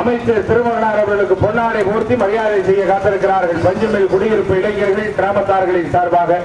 அமைச்சர் திருமகனார் அவர்களுக்கு பொன்னாடை மூர்த்தி மரியாதை செய்ய காத்திருக்கிறார்கள். பஞ்சுமில் குடியிருப்பு இளைஞர்கள் கிராமத்தார்களின் சார்பாக.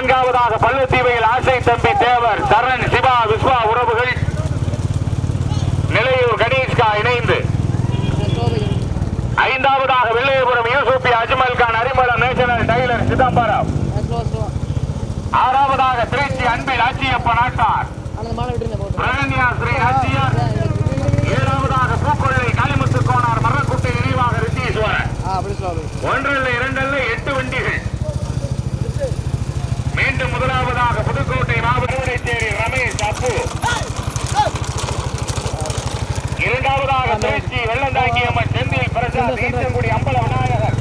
நான்காவதாக பள்ளத்தீவையில் ஆசை தம்பி தேவர் சரண் சிவா விஸ்வா உறவுகள். நிலையூர் கணேஷ்கா இணைந்து. ஐந்தாவதாக வெள்ளையபுரம் யூசுப்பி அஜ்மல் கான் அரிமளம் நேஷனல் டைலர் சிதம்பரம். ஆறாவதாக திருச்சி அன்பில் ஆச்சியப்பன் ஆட்டார். பிரகன்யா ஸ்ரீ ஆச்சியார். ஏழாவதாக பூக்கொள்ளை காளிமுத்து கோனார் மரக்குட்டை நினைவாக ரித்தீஸ்வரன். ஒன்றல்ல இரண்டல்ல எட்டு வண்டிகள். மீண்டும் முதலாவதாக புதுக்கோட்டை மாவட்ட தேரி ரமேஷ் அப்பு. இரண்டாவதாக திருச்சி வெள்ளந்தாங்கி அம்மன் செந்தில் பிரசாத் ஈச்சங்குடி அம்பல விநாயகர்.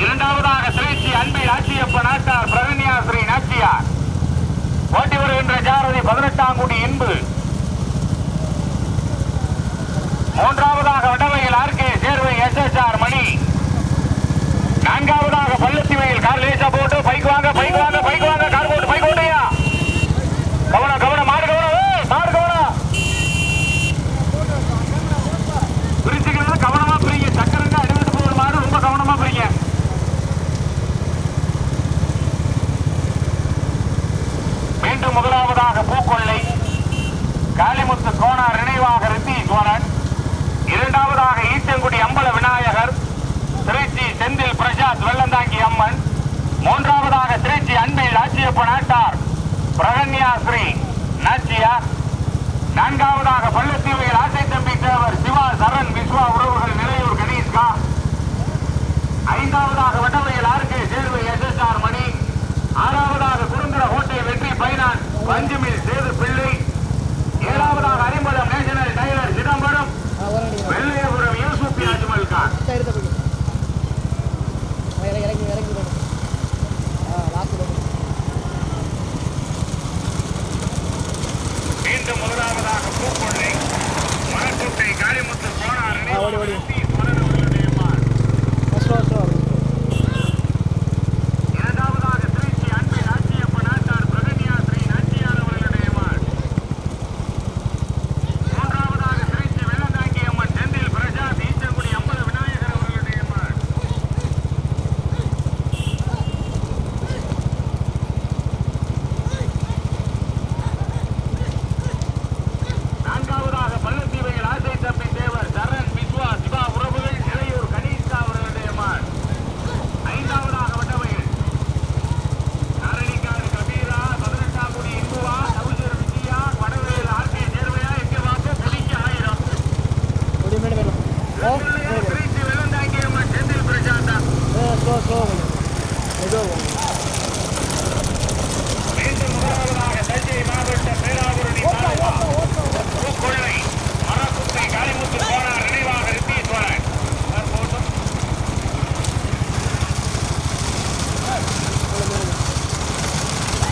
இரண்டாவதாக திருச்சி அன்பை நாச்சியப்ப நாட்டார் பிரகன்யா ஸ்ரீ நாச்சியார். ஓட்டி வருகின்ற ஜாரதி பதினெட்டாம் கோடி இன்பு. மூன்றாவதாக வடவையில் R K Servai S S R Mani. நான்காவதாக பள்ளத்தி வயல் கார் லேசா போட்டு பைக் வாங்க பைக் வாங்க பைக் வாங்க கார் போட்டு பைக் ஓட்டையா கவனம் கவனம் மாடு கவனம் ஏய், மாடு கவனம் பிரிச்சுக்கிறது கவனமா பிரிங்க சக்கரங்க அடிவிட்டு போகிற மாடு ரொம்ப கவனமா பிரிங்க மீண்டும் முதலாவதாக பூக்கொள்ளை காளிமுத்து கோனார் நினைவாக ரித்தீஸ்வரன் இரண்டாவதாக ஈச்சங்குடி அம்பல விநாயகர் திருச்சி செந்தில் பிரசாத் வெள்ளந்தாங்கி அம்மன் மூன்றாவதாக திருச்சி அன்பில் ஆட்சியப்ப நாட்டார் பிரகன்யா ஸ்ரீ நாச்சியார் நான்காவதாக பள்ளத்தீவையில் ஆசை தம்பி தேவர் சிவா சரண் விஸ்வா உறவுகள் நிறையூர் கணேஷ்கா ஐந்தாவதாக வட்டவையில் R K Servai S S R Mani ஆறாவதாக குறுந்திர கோட்டை வெற்றி பைனான் பஞ்சுமில் சேது பிள்ளை ஏழாவதாக அரிம்பலம் நேஷனல் டைலர் சிதம்பரம் ஆ வர அடிக்கிறேன் வெள்ளையபுரம் யூசுப் அஜ்மல் கான் எடுத்த போய் இறங்கி இறங்கி இறங்கி போகணும் ஆ லாஸ்ட் போகணும் மீண்டும் முதலாவதாக பூக்கொள்ளை மணக்கோட்டை காளிமுத்து கோனார் ஆ, ஓடி, ஓடி. மலரவர்களுடைய மாள். ஸ்லோ ஸ்லோ இரண்டாவதாக திருச்சி அன்பில் ஆட்சியப்ப நாட்டார் பிரகன்யா ஸ்ரீ நாச்சியார் அவர்களுடைய மாள். மூன்றாவதாக திருச்சி வெள்ளந்தாங்கி அம்மன் செந்தில் பிரசாத் ஈச்சங்குடி அம்பல விநாயகர் அவர்களுடைய மாள். நான்காவதாக பள்ளத்தீவையில் ஆசை தம்பி தேவர் சரண் விஸ்வா சிவா உறவுகள் இளையூர் கணேஷ்கா அவர்களுடைய மாள். ஐந்தாவதாக வட்டவையில் நாரணிக்காடு கபீரா பதினெட்டாம் குடி இந்துவா நவுசர் விஜயா வடவேல் ஆர்கே சேர்வையா எங்கே வாக்கு புலிக்கு ஆயிரம் ஒரு மினிட் வேணும் ஓ பிள்ளையார் திருச்சி வெள்ளந்தாங்கி அம்மன் செந்தில் பிரசாந்தா ஸ்லோ ஸ்லோ ஏதோ மீண்டும் முதலாவதாக தஞ்சை மாவட்டம் பேராவூரணி தாலுகா பூக்கொள்ளை மரக்குட்டை காளிமுத்து கோனார் நினைவாக ரித்தீஸ்வரன் தற்போது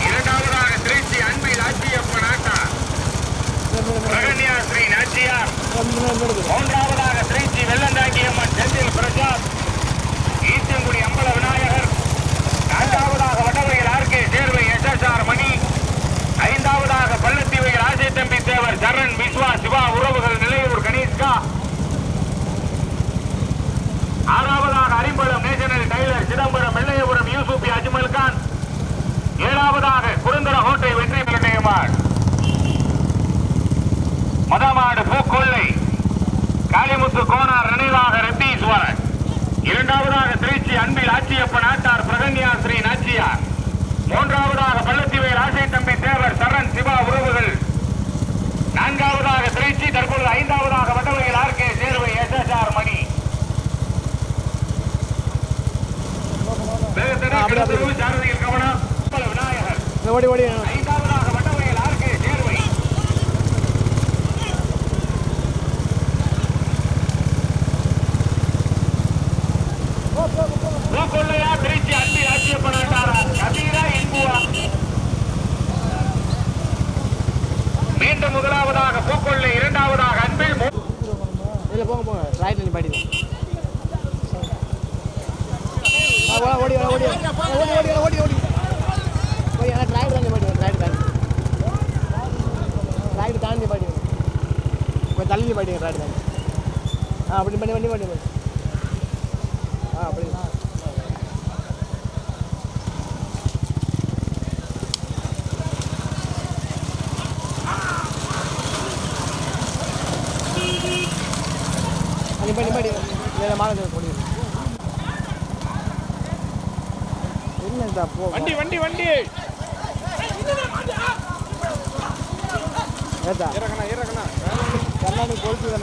இரண்டாவதாக திருச்சி அன்பில் ஆட்சியப்ப நாட்டார் பிரகன்யா ஸ்ரீ நாச்சியார் மூன்றாவதாக திருச்சி வெள்ளந்தாங்கி அம்மன் செந்தில் பிரசாத் ஈச்சங்குடி அம்பல விநாயகர் நான்காவதாக வடவையில் R K Servai S S R Mani ஐந்தாவதாக பள்ளத்தீவையில் ஆசை தம்பி தேவர் சரண் விஸ்வா சிவா உறவுகள் நிலையூர் கணேஷ்கா ஆறாவதாக அரிம்பலம் நேஷனல் டைலர் சிதம்பரம் வெள்ளையபுரம் யூசுபி அஜ்மல் கான் ஏழாவதாக குருந்தர ஹோட்டை வெற்றி பெருமாள் மதமாடு பூக்கொள்ளை காளிமுத்து கோனார் நினைவாக ரெத்தீஸ்வரன் இரண்டாவதாக திருச்சி அன்பில் ஆட்சியப்ப நாட்டார் பிரகன்யா ஸ்ரீ நாச்சியார். மூன்றாவதாக பள்ளத்திவேல் ஆசை தம்பி தேவர் சரண் சிவா உறவுகள். நான்காவதாக திருச்சி தற்பொழுது ஐந்தாவதாக வட்டவையில் RK Servai S S R Mani. சாரதியில் கவனம். விநாயகர் ஓடி ஓடி ஐந்தாவதாக வட்டவையில் ஆர்கே சேர்வை பூக்கொள்ளையா திருச்சி அன்பி ராஜ்யப்படாட்டாரா கபீரா இன்புவா மீண்டும் முதலாவதாக பூக்கொள்ளை இரண்டாவதாக அன்பில் மூ- இல்லை போங்க போங்க ரைட்டில் நிப்பாட்டி ஆ ஓடி ஓடி. ஓடி ஓடி ஓடி ஓடி ஓடி. போய் ஆனால் ரைட் தான் நிப்பாட்டி ரைட் தாண்டி. ரைட் தாண்டி நிப்பாட்டி கொஞ்சம் தள்ளி நிப்பாட்டிங்க ரைட் தாண்டி. ஆ அப்படி பண்ணி பண்ணி பண்ணி ஆ அப்படி நிப்பாட்டி நிப்பாட்டி வேறு மாலை போடி என்னடா போ? வண்டி வண்டி வண்டி. ஏதா இறக்கணா இறக்கணா கண்ணாடி கொளுத்து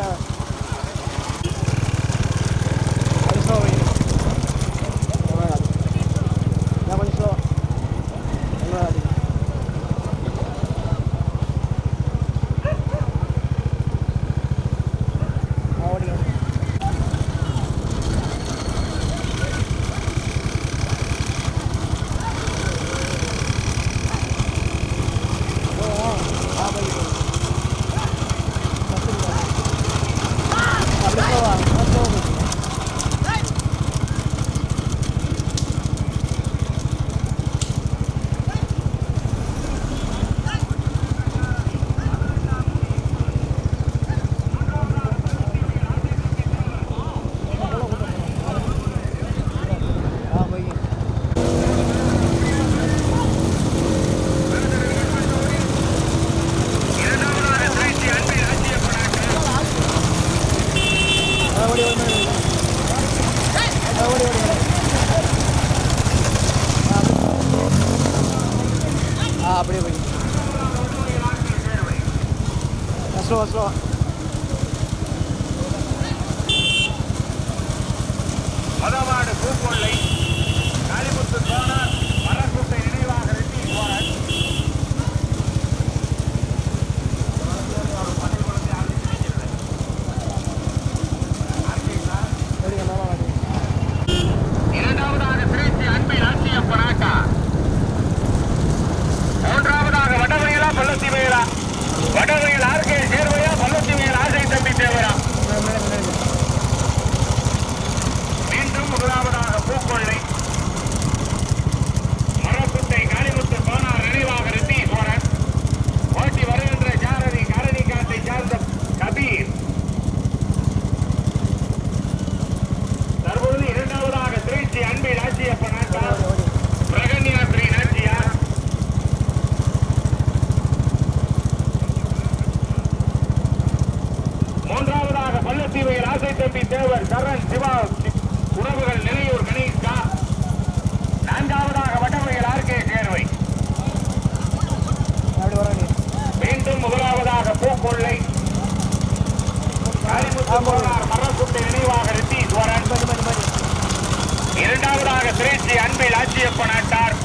இரண்டாவதாக திருச்சி அன்பில் ஆட்சியப்பனாட்டார்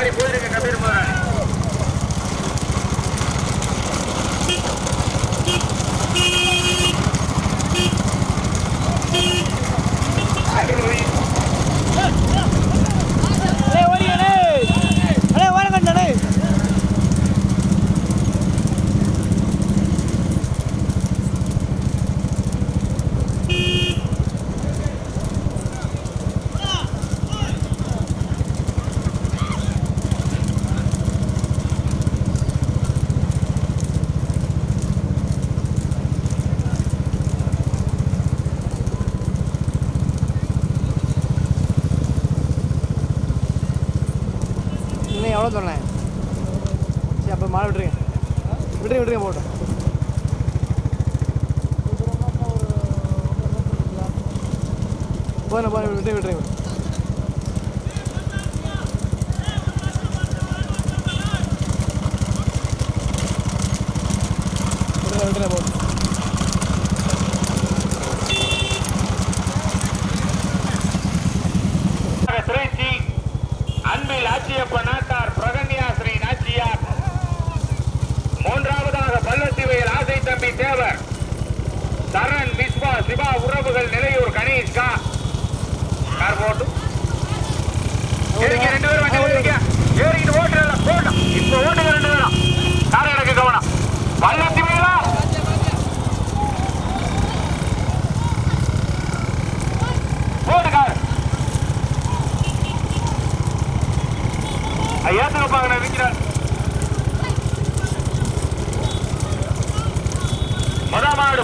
ஆடி போயிருங்க கம்பீரமாக போட சொன்னேன் சரி அப்போ மாலை விட்டுருங்க. விட்டுருங்க விட்டுருங்க போட்டோம் போன போன விட்டுருங்க விட்டுருங்க ஏற்ற வைப்பாங்க நான்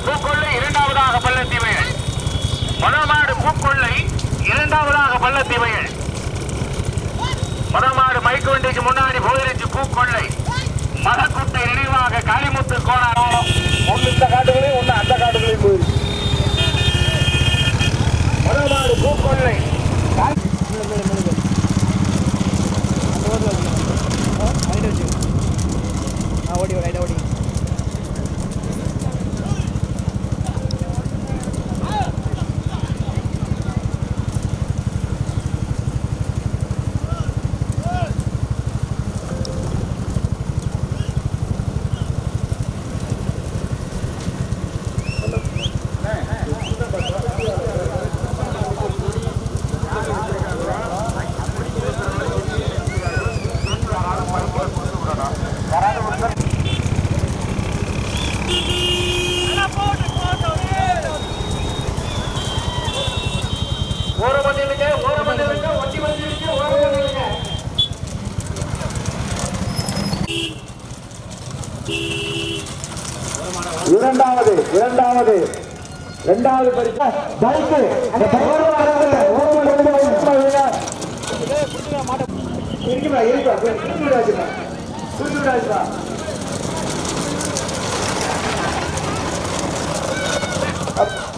பூக்கொள்ளை இரண்டாவதாக பள்ளத்தீமையல் முதல் மாடு பூக்கொள்ளை இரண்டாவதாக பள்ளத்தீமையல் முதல் மாடு மைக்கு வண்டிக்கு முன்னாடி போயிருச்சு பூக்கொள்ளை. மதக்குட்டை நினைவாக காளிமுத்து கோணாரம். ஒன்று இந்த காட்டுகளையும் ஒன்று அந்த காட்டுகளையும் மதமாடு பூக்கொள்ளை. இரண்டாவது இரண்டாவது இரண்டாவது பரிசு பைக்கு அந்த பைக்கோட வராது ஓரமா